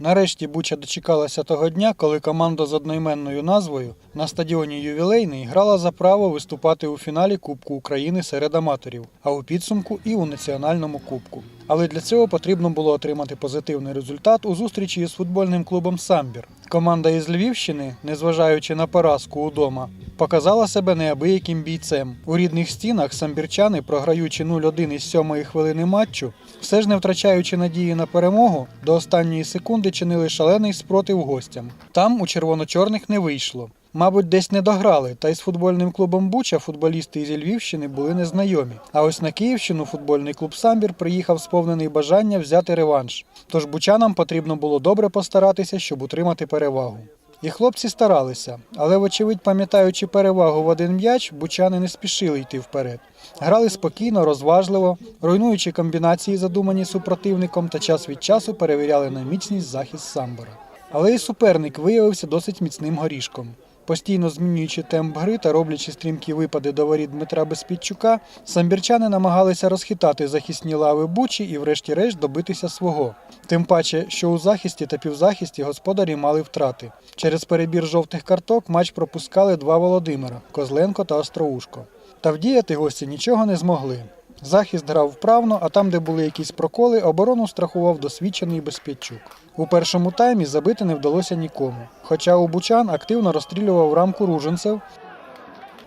Нарешті Буча дочекалася того дня, коли команда з одноіменною назвою на стадіоні Ювілейний грала за право виступати у фіналі Кубку України серед аматорів, а у підсумку і у національному кубку. Але для цього потрібно було отримати позитивний результат у зустрічі із футбольним клубом Самбір. Команда із Львівщини, незважаючи на поразку удома, показала себе неабияким бійцем. У рідних стінах самбірчани, програючи 0-1 із сьомої хвилини матчу, все ж не втрачаючи надії на перемогу, до останньої секунди чинили шалений спротив гостям. Там у червоно-чорних не вийшло. Мабуть, десь не дограли, та й з футбольним клубом Буча футболісти із Львівщини були незнайомі. А ось на Київщину футбольний клуб Самбір приїхав сповнений бажання взяти реванш. Тож бучанам потрібно було добре постаратися, щоб утримати перевагу. І хлопці старалися, але, вочевидь, пам'ятаючи перевагу в один м'яч, бучани не спішили йти вперед. Грали спокійно, розважливо, руйнуючи комбінації, задумані супротивником, та час від часу перевіряли на міцність захист самбора. Але і суперник виявився досить міцним горішком. Постійно змінюючи темп гри та роблячи стрімкі випади до воріт Дмитра Безпідчука, самбірчани намагалися розхитати захисні лави Бучі і, врешті-решт, добитися свого. Тим паче, що у захисті та півзахисті господарі мали втрати. Через перебір жовтих карток матч пропускали два Володимира Козленко та Остроушко. Та вдіяти гості нічого не змогли. Захист грав вправно, а там, де були якісь проколи, оборону страхував досвідчений Безпідчук. У першому таймі забити не вдалося нікому. Хоча у Бучан активно розстрілював рамку руженцев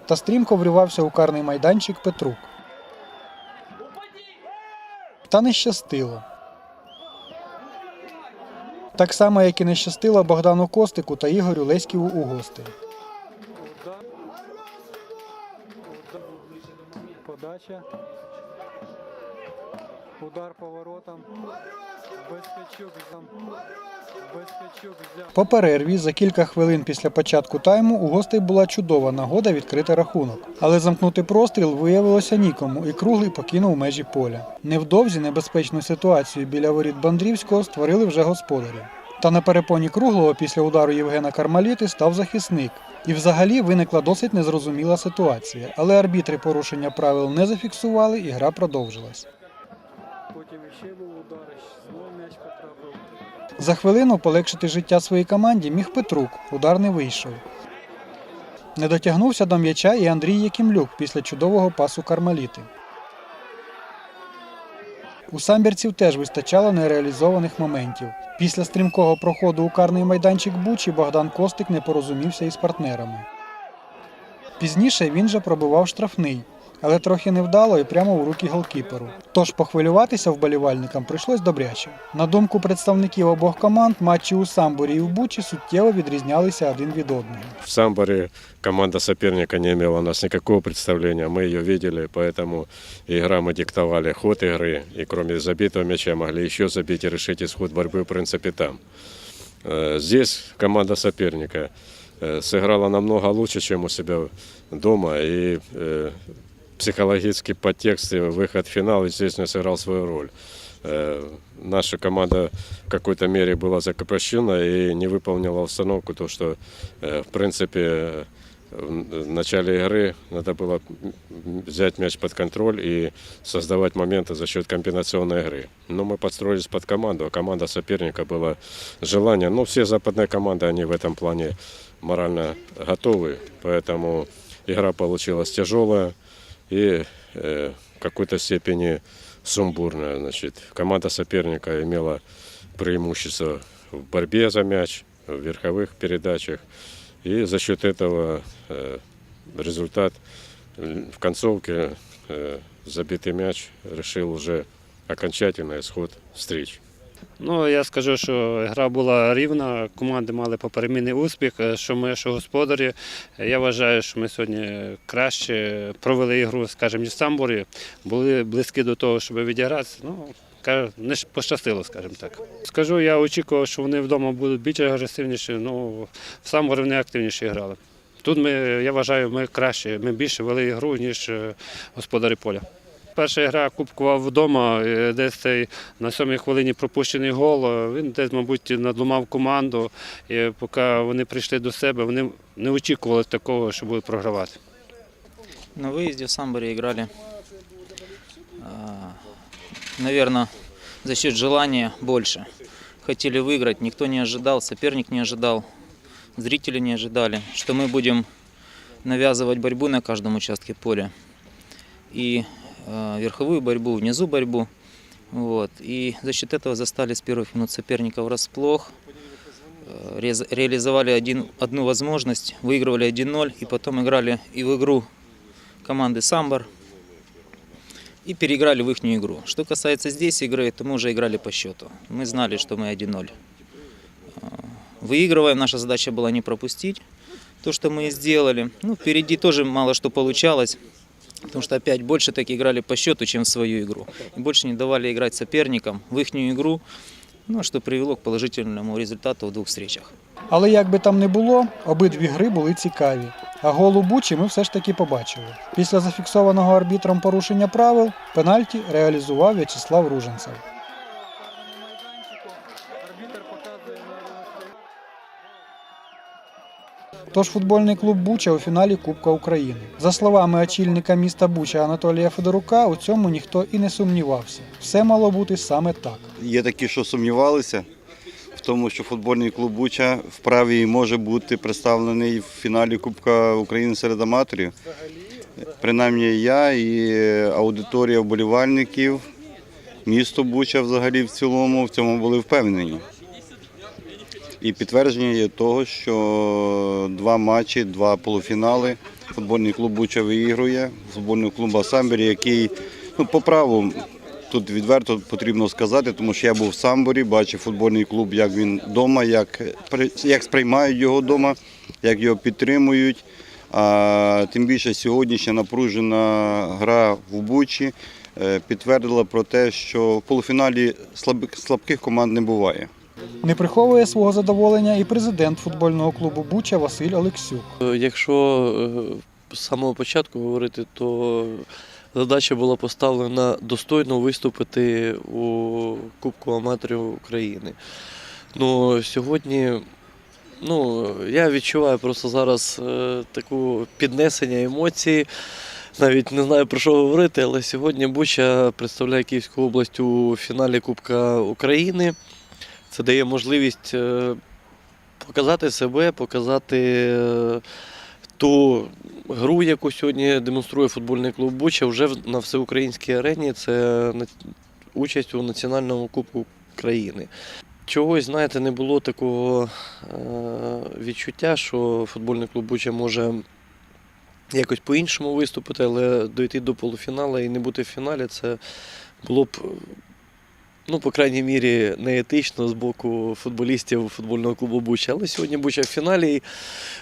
та стрімко вривався у карний майданчик Петрук. Та не щастило. Так само, як і не щастило Богдану Костику та Ігорю Леськіву у гостей. Подача. Удар по воротам. Безпечук взяв. Безпечук взяв. По перерві за кілька хвилин після початку тайму у гостей була чудова нагода відкрити рахунок. Але замкнути простріл виявилося нікому, і круглий покинув межі поля. Невдовзі небезпечну ситуацію біля воріт Бандрівського створили вже господарі. Та на перепоні круглого після удару Євгена Кармаліти став захисник. І взагалі виникла досить незрозуміла ситуація, але арбітри порушення правил не зафіксували і гра продовжилась. Потім ще був удар, знову м'яч потрапив. За хвилину полегшити життя своїй команді міг Петрук, удар не вийшов. Не дотягнувся до м'яча і Андрій Якимлюк після чудового пасу Кармаліти. У самбірців теж вистачало нереалізованих моментів. Після стрімкого проходу у карний майданчик Бучі Богдан Костик не порозумівся із партнерами. Пізніше він же пробивав штрафний, але трохи невдало і прямо у руки голкіперу. Тож похвилюватися вболівальникам прийшлось добряче. На думку представників обох команд, матчі у Самборі і в Бучі суттєво відрізнялися один від одного. В Самборе команда соперника не имела у нас никакого представления. Мы ее видели, поэтому игра мы диктовали ход игры. И кроме забитого мяча могли еще забить и решить исход борьбы в принципе там. Э, Здесь команда соперника э, сыграла намного лучше, чем у себя дома. И э, психологический подтекст и выход в финал, естественно, сыграл свою роль. Э, Наша команда в какой-то мере была закопощена и не выполнила установку, то, что, э, в принципе, в начале игры надо было взять мяч под контроль и создавать моменты за счет комбинационной игры. Но мы подстроились под команду, а команда соперника было желание. Ну, все западные команды, они в этом плане морально готовы, поэтому игра получилась тяжелая и э, в какой-то степени сумбурная. Значит, команда соперника имела преимущество в борьбе за мяч, в верховых передачах. И за счет этого э, результат в концовке э, забитый мяч решил уже окончательный исход встреч. Ну, я скажу, що гра була рівна, команди мали поперемінний успіх, е, що ми, що господарі. Я вважаю, що ми сьогодні краще провели ігру, скажімо, в Самборі, були близькі до того, щоб відігратися. Ну, не пощастило, скажімо так. Скажу, я очікував, що вони вдома будуть більш агресивніші, ну в Самборі вони активніше грали. Тут ми, я вважаю, ми краще, ми більше вели ігру, ніж е, господарі поля. Перша гра кубкова вдома, е, десь цей на сьомій хвилині пропущений гол. е, Він десь, мабуть, надломав команду. І поки вони прийшли до себе, вони не очікували такого, що будуть програвати. На выезде в Самборе играли, наверное, за счет желания больше. хотели выиграть, никто не ожидал, соперник не ожидал, зрители не ожидали, что мы будем навязывать борьбу на каждом участке поля. И э, верховую борьбу, внизу борьбу. Вот. И за счет этого застали с первых минут соперника врасплох. Э, рез- Реализовали один, одну возможность, выигрывали 1-0 и потом играли и в игру команды «Самбор», и переиграли в их игру. Что касается здесь игры, то мы уже играли по счету. Мы знали, что мы 1-0. А, Выигрываем, наша задача была не пропустить то, что мы сделали. Ну, впереди тоже мало что получалось, потому что опять больше так играли по счету, чем в свою игру. И больше не давали играть соперникам в их игру, ну, что привело к положительному результату в двух встречах. Але як би там не було, обидві гри були цікаві. А гол у Бучі ми все ж таки побачили. Після зафіксованого арбітром порушення правил пенальті реалізував В'ячеслав Руженцев. Тож футбольний клуб Буча у фіналі Кубка України. За словами очільника міста Буча Анатолія Федорука, у цьому ніхто і не сумнівався. Все мало бути саме так. Є такі, що сумнівалися в тому, що футбольний клуб Буча вправі і може бути представлений в фіналі Кубка України серед аматорів. Принаймні я і аудиторія вболівальників, місто Буча взагалі в цілому в цьому були впевнені. І підтвердження є того, що два матчі, два полуфінали. Футбольний клуб Буча виігрує, футбольний клуб Асамбері, який ну, по праву тут відверто потрібно сказати, тому що я був в Самборі, бачив футбольний клуб, як він вдома, як, як сприймають його вдома, як його підтримують. А тим більше сьогоднішня напружена гра в Бучі е, підтвердила про те, що в полуфіналі слабких команд не буває. Не приховує свого задоволення і президент футбольного клубу Буча Василь Олексюк. Е, Якщо е, з самого початку говорити, то задача була поставлена достойно виступити у Кубку аматорів України. Ну, сьогодні ну, я відчуваю просто зараз е, таку піднесення емоцій. Навіть не знаю про що говорити, але сьогодні Буча представляє Київську область у фіналі Кубка України. Це дає можливість е, показати себе, показати е, ту гру, яку сьогодні демонструє футбольний клуб Буча вже на всеукраїнській арені. Це участь у національному кубку країни. Чогось, знаєте, не було такого е, відчуття, що футбольний клуб Буча може якось по-іншому виступити, але дойти до полуфіналу і не бути в фіналі це було б ну, по крайній мірі, неетично з боку футболістів футбольного клубу Буча. Але сьогодні Буча в фіналі.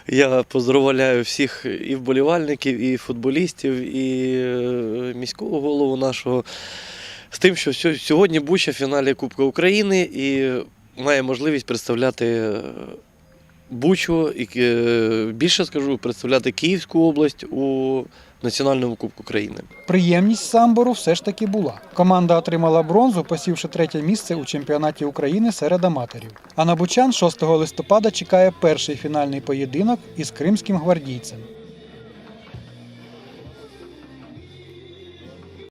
Я поздравляю всіх і вболівальників, і футболістів, і е, міського голову нашого з тим, що сьогодні Буча в фіналі Кубка України і має можливість представляти. е, Бучу і е, більше скажу, представляти Київську область у Національному Кубку країни. Приємність самбору все ж таки була. Команда отримала бронзу, посівши третє місце у чемпіонаті України серед аматорів. А на Бучан 6 листопада чекає перший фінальний поєдинок із кримським гвардійцем.